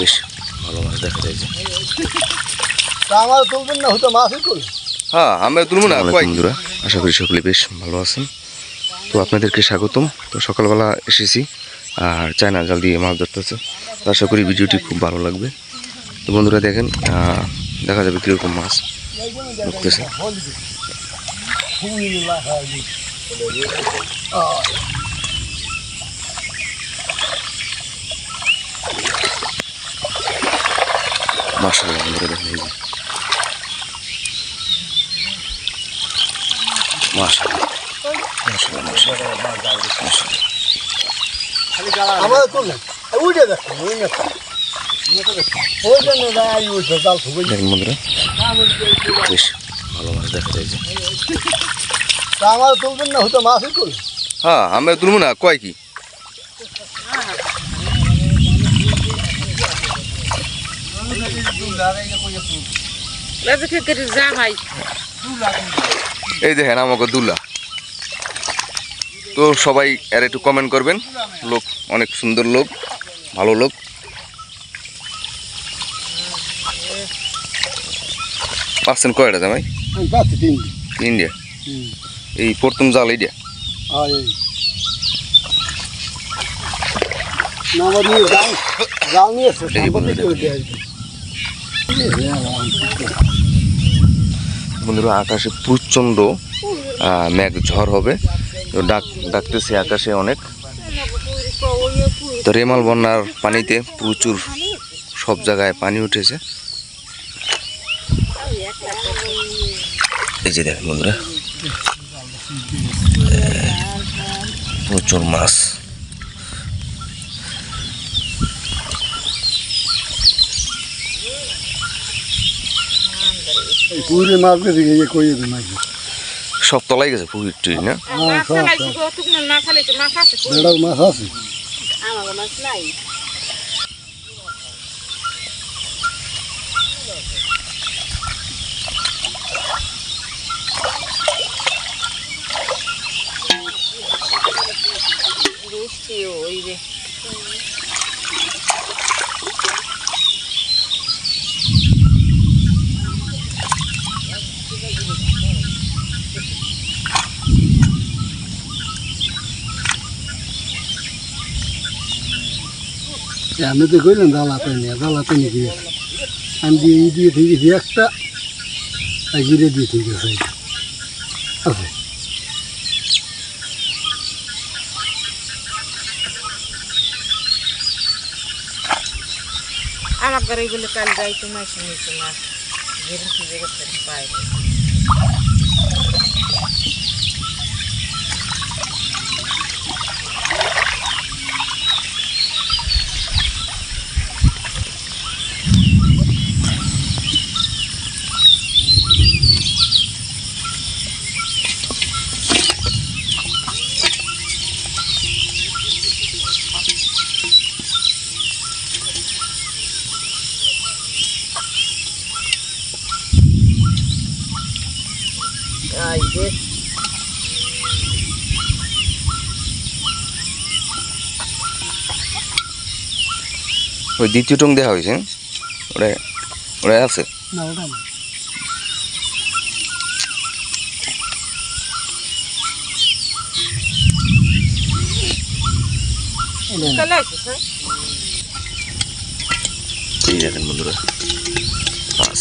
বেশ ভালো মাছ দেখা যায় যে। আমার তুলবেন না হতো মাছই হ্যাঁ আমরা তুলবো না বন্ধুরা আশা করি সকলে বেশ ভালো আছেন। তো আপনাদেরকে স্বাগতম। তো সকালবেলা এসেছি আর চায়না জাল দিয়ে মাছ ধরতেছে। তো আশা করি ভিডিওটি খুব ভালো লাগবে। তো বন্ধুরা দেখেন দেখা যাবে কীরকম মাছ ধরতেছে। মাসাল্লাহ বন্ধুরা দেখেন এই যে। মাশাআল্লাহ। মাশাআল্লাহ মাশাআল্লাহ মাশাআল্লাহ। আমার তুললেন উঠে দেখো না জাল খুবই দেখেন বন্ধুরা বেশ ভালো মাছ দেখা যায় যে আমার তুলবেন না হতো মাছই তুল হ্যাঁ আমরা তুলবো না কয় কি লাজকে করে যা ভাই এই দেখেন আমাকে দুলা। তো সবাই আর একটু কমেন্ট করবেন। লোক অনেক সুন্দর লোক ভালো লোক। পাচ্ছেন কয়টা জামাই? ইন্ডিয়া এই প্রথম জাল এইটা। জাল নিয়ে এসছে এই বন্ধু সম্পত্তি করে দেয় বন্ধুরা, আকাশে প্রচণ্ড মেঘ ঝড় হবে। ডাক, ডাকতেছে আকাশে অনেক। তো রেমাল বন্যার পানিতে প্রচুর সব জায়গায় পানি উঠেছে। এই যে দেখেন বন্ধুরা প্রচুর মাছ। পুরে মাছ গেছে ইয়ে কইয়ে দেন নাকি সব তলাই গেছে পুকুর টুই না? মাছ আছে মাছ আছে? আমি তো কইলেন জ্বালাতে নিয়ে জ্বালাতে নিয়ে গিয়েছে আমি দিয়ে ই দিয়ে ঠিক আছে একটা আর গিরে দিয়ে ঠিক আছে আছে? আমার ঘরে বলে কাল যাইতো মাছ নিয়েছে মাছ যেরকম পাই। Ay, রে ওই দ্বিতীয় টং দেওয়া হয়েছে ওটা ওটা আছে? না ওটা না। ওটা না। চলে আসিস হ্যাঁ এই দেখেন বন্ধুরা। মাছ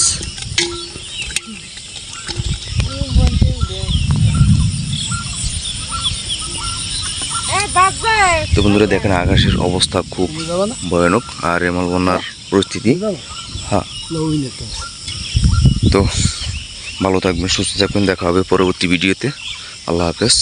তো বন্ধুরা দেখেন আকাশের অবস্থা খুব ভয়ানক আর রেমাল বন্যার পরিস্থিতি। হ্যাঁ। তো ভালো থাকবেন, সুস্থ থাকবেন, দেখা হবে পরবর্তী ভিডিওতে। আল্লাহ হাফেজ।